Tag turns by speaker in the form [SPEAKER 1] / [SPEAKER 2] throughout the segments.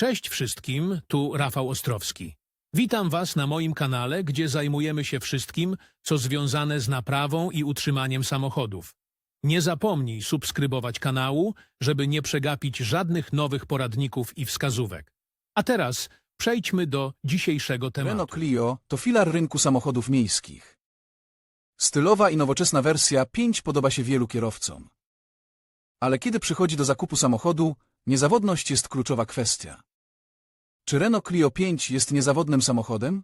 [SPEAKER 1] Cześć wszystkim, tu Rafał Ostrowski. Witam Was na moim kanale, gdzie zajmujemy się wszystkim, co związane z naprawą i utrzymaniem samochodów. Nie zapomnij subskrybować kanału, żeby nie przegapić żadnych nowych poradników i wskazówek. A teraz przejdźmy do dzisiejszego tematu.
[SPEAKER 2] Renault Clio to filar rynku samochodów miejskich. Stylowa i nowoczesna wersja 5 podoba się wielu kierowcom. Ale kiedy przychodzi do zakupu samochodu, niezawodność jest kluczowa kwestia. Czy Renault Clio 5 jest niezawodnym samochodem?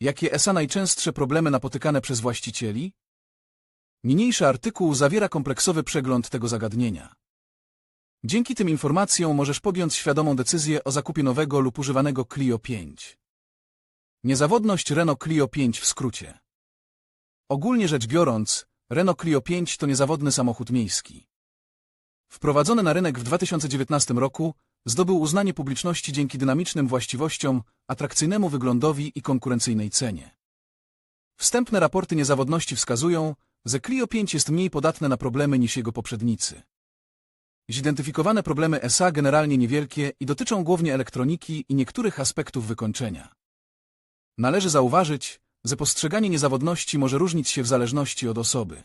[SPEAKER 2] Jakie ESA najczęstsze problemy napotykane przez właścicieli? Niniejszy artykuł zawiera kompleksowy przegląd tego zagadnienia. Dzięki tym informacjom możesz podjąć świadomą decyzję o zakupie nowego lub używanego Clio 5. Niezawodność Renault Clio 5 w skrócie. Ogólnie rzecz biorąc, Renault Clio 5 to niezawodny samochód miejski. Wprowadzony na rynek w 2019 roku, zdobył uznanie publiczności dzięki dynamicznym właściwościom, atrakcyjnemu wyglądowi i konkurencyjnej cenie. Wstępne raporty niezawodności wskazują, że Clio 5 jest mniej podatne na problemy niż jego poprzednicy. Zidentyfikowane problemy SA generalnie niewielkie i dotyczą głównie elektroniki i niektórych aspektów wykończenia. Należy zauważyć, że postrzeganie niezawodności może różnić się w zależności od osoby.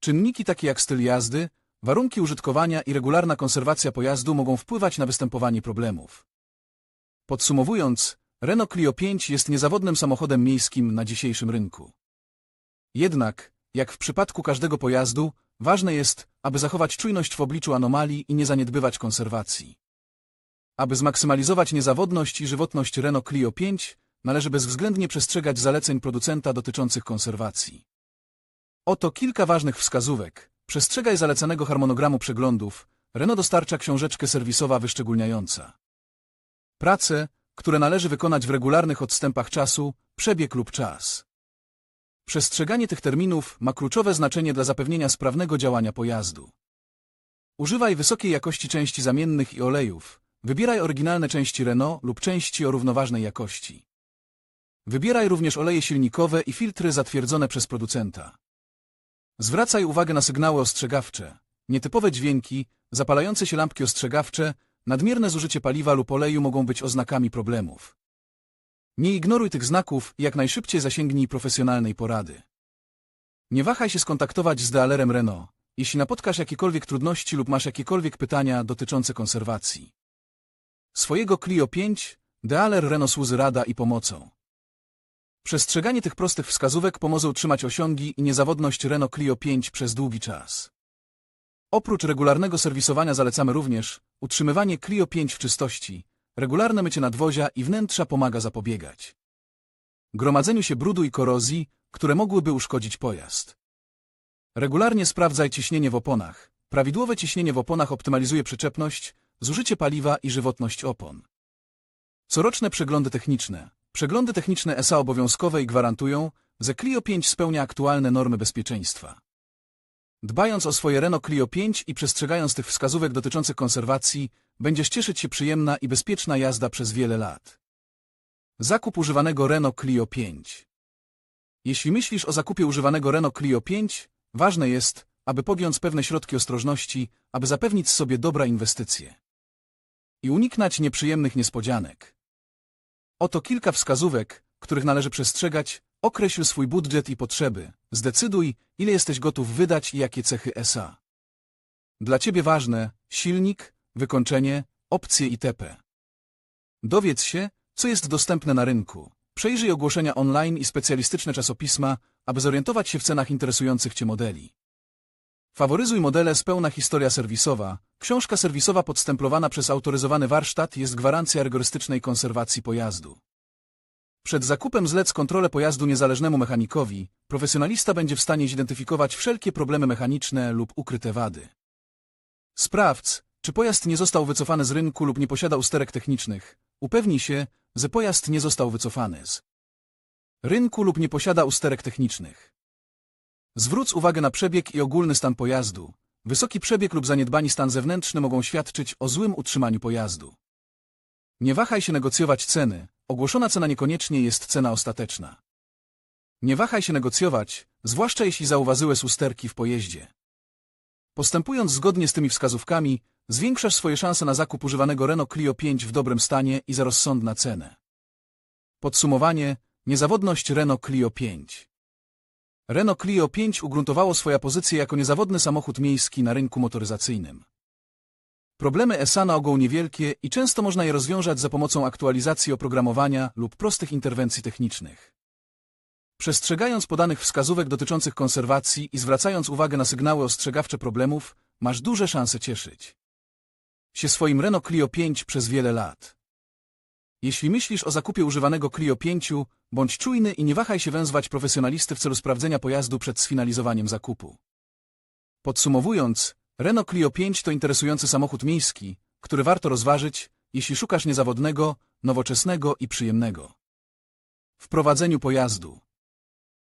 [SPEAKER 2] Czynniki takie jak styl jazdy, warunki użytkowania i regularna konserwacja pojazdu mogą wpływać na występowanie problemów. Podsumowując, Renault Clio 5 jest niezawodnym samochodem miejskim na dzisiejszym rynku. Jednak, jak w przypadku każdego pojazdu, ważne jest, aby zachować czujność w obliczu anomalii i nie zaniedbywać konserwacji. Aby zmaksymalizować niezawodność i żywotność Renault Clio 5, należy bezwzględnie przestrzegać zaleceń producenta dotyczących konserwacji. Oto kilka ważnych wskazówek. Przestrzegaj zalecanego harmonogramu przeglądów. Renault dostarcza książeczkę serwisowa wyszczególniająca. Prace, które należy wykonać w regularnych odstępach czasu, przebieg lub czas. Przestrzeganie tych terminów ma kluczowe znaczenie dla zapewnienia sprawnego działania pojazdu. Używaj wysokiej jakości części zamiennych i olejów. Wybieraj oryginalne części Renault lub części o równoważnej jakości. Wybieraj również oleje silnikowe i filtry zatwierdzone przez producenta. Zwracaj uwagę na sygnały ostrzegawcze, nietypowe dźwięki, zapalające się lampki ostrzegawcze, nadmierne zużycie paliwa lub oleju mogą być oznakami problemów. Nie ignoruj tych znaków i jak najszybciej zasięgnij profesjonalnej porady. Nie wahaj się skontaktować z dealerem Renault, jeśli napotkasz jakiekolwiek trudności lub masz jakiekolwiek pytania dotyczące konserwacji. Swojego Clio 5 dealer Renault służy rada i pomocą. Przestrzeganie tych prostych wskazówek pomoże utrzymać osiągi i niezawodność Renault Clio 5 przez długi czas. Oprócz regularnego serwisowania zalecamy również utrzymywanie Clio 5 w czystości, regularne mycie nadwozia i wnętrza pomaga zapobiegać gromadzeniu się brudu i korozji, które mogłyby uszkodzić pojazd. Regularnie sprawdzaj ciśnienie w oponach. Prawidłowe ciśnienie w oponach optymalizuje przyczepność, zużycie paliwa i żywotność opon. Coroczne przeglądy techniczne. Przeglądy techniczne ESA obowiązkowe i gwarantują, że Clio 5 spełnia aktualne normy bezpieczeństwa. Dbając o swoje Renault Clio 5 i przestrzegając tych wskazówek dotyczących konserwacji, będziesz cieszyć się przyjemna i bezpieczna jazda przez wiele lat. Zakup używanego Renault Clio 5 Jeśli myślisz o zakupie używanego Renault Clio 5, ważne jest, aby podjąć pewne środki ostrożności, aby zapewnić sobie dobra inwestycje i uniknąć nieprzyjemnych niespodzianek. Oto kilka wskazówek, których należy przestrzegać, określ swój budżet i potrzeby, zdecyduj, ile jesteś gotów wydać i jakie cechy SA. Dla Ciebie ważne silnik, wykończenie, opcje itp. Dowiedz się, co jest dostępne na rynku. Przejrzyj ogłoszenia online i specjalistyczne czasopisma, aby zorientować się w cenach interesujących Cię modeli. Faworyzuj modele z pełna historia serwisowa. Książka serwisowa podstemplowana przez autoryzowany warsztat jest gwarancja rygorystycznej konserwacji pojazdu. Przed zakupem zlec kontrolę pojazdu niezależnemu mechanikowi. Profesjonalista będzie w stanie zidentyfikować wszelkie problemy mechaniczne lub ukryte wady. Sprawdź, czy pojazd nie został wycofany z rynku lub nie posiada usterek technicznych. Upewnij się, że pojazd nie został wycofany z rynku lub nie posiada usterek technicznych. Zwróć uwagę na przebieg i ogólny stan pojazdu. Wysoki przebieg lub zaniedbani stan zewnętrzny mogą świadczyć o złym utrzymaniu pojazdu. Nie wahaj się negocjować ceny. Ogłoszona cena niekoniecznie jest cena ostateczna. Nie wahaj się negocjować, zwłaszcza jeśli zauważyłeś usterki w pojeździe. Postępując zgodnie z tymi wskazówkami, zwiększasz swoje szanse na zakup używanego Renault Clio 5 w dobrym stanie i za rozsądna cenę. Podsumowanie, niezawodność Renault Clio 5. Renault Clio 5 ugruntowało swoją pozycję jako niezawodny samochód miejski na rynku motoryzacyjnym. Problemy ESA na ogół niewielkie i często można je rozwiązać za pomocą aktualizacji oprogramowania lub prostych interwencji technicznych. Przestrzegając podanych wskazówek dotyczących konserwacji i zwracając uwagę na sygnały ostrzegawcze problemów, masz duże szanse cieszyć się swoim Renault Clio 5 przez wiele lat. Jeśli myślisz o zakupie używanego Clio 5, bądź czujny i nie wahaj się wezwać profesjonalisty w celu sprawdzenia pojazdu przed sfinalizowaniem zakupu. Podsumowując, Renault Clio 5 to interesujący samochód miejski, który warto rozważyć, jeśli szukasz niezawodnego, nowoczesnego i przyjemnego w prowadzeniu pojazdu.